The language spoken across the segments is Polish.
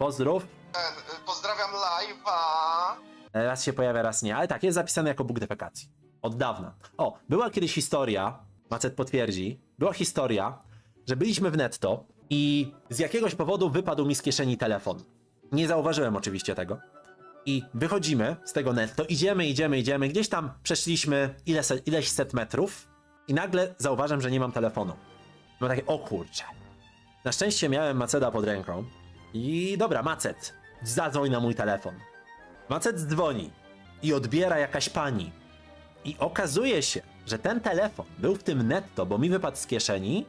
Pozdrów. Pozdrawiam live'a. Raz się pojawia, raz nie, ale tak, jest zapisane jako Bóg defekacji. Od dawna. O, była kiedyś historia, Macet potwierdzi, była historia, że byliśmy w netto i z jakiegoś powodu wypadł mi z kieszeni telefon. Nie zauważyłem oczywiście tego. I wychodzimy z tego netto, idziemy, idziemy, idziemy, gdzieś tam przeszliśmy ile se, ileś set metrów i nagle zauważam, że nie mam telefonu. Mam takie, o kurczę. Na szczęście miałem Maceda pod ręką i dobra, Macet, zadzwoń na mój telefon. Macet dzwoni i odbiera jakaś pani. I okazuje się, że ten telefon był w tym netto, bo mi wypadł z kieszeni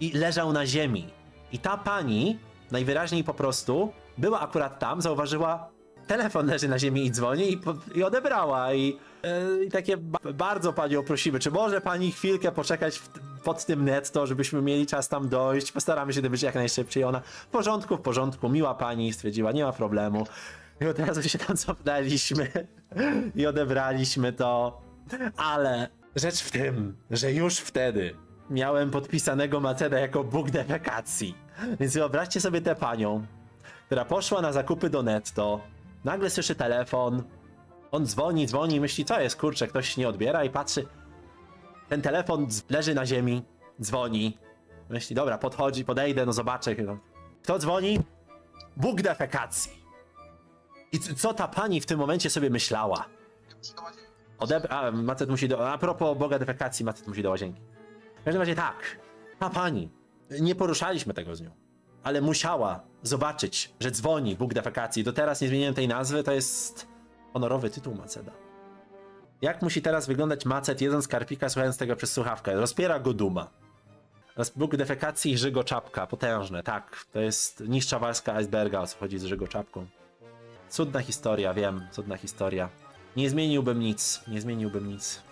i leżał na ziemi. I ta pani najwyraźniej po prostu była akurat tam, zauważyła, telefon leży na ziemi i dzwoni i, i odebrała. I, e, I takie ba bardzo panią prosimy, czy może pani chwilkę poczekać w, pod tym netto, żebyśmy mieli czas tam dojść. Postaramy się to być jak najszybciej. Ona w porządku, w porządku, miła pani stwierdziła, nie ma problemu. I od razu się tam cofnęliśmy i odebraliśmy to. Ale rzecz w tym, że już wtedy miałem podpisanego Maceda jako Bóg defekacji. Więc wyobraźcie sobie tę panią, która poszła na zakupy do netto, nagle słyszy telefon, on dzwoni, dzwoni, myśli, co jest, kurczę, ktoś nie odbiera i patrzy, ten telefon leży na ziemi, dzwoni, myśli, dobra, podchodzi, podejdę, no zobaczę. Kto dzwoni? Bóg defekacji. I co ta pani w tym momencie sobie myślała? Odeb... A, Macet musi do... A propos Boga defekacji, Macet musi do łazienki. W każdym razie tak, ta pani, nie poruszaliśmy tego z nią, ale musiała zobaczyć, że dzwoni Bóg defekacji. Do teraz nie zmieniłem tej nazwy, to jest honorowy tytuł Maceda. Jak musi teraz wyglądać Macet jedząc karpika, słuchając tego przez słuchawkę? Rozpiera go duma. Bóg defekacji i Żygo Czapka, potężne, tak. To jest niższa warstwa iceberga, o co chodzi z Żygo Czapką. Cudna historia, wiem, cudna historia. Nie zmieniłbym nic, nie zmieniłbym nic.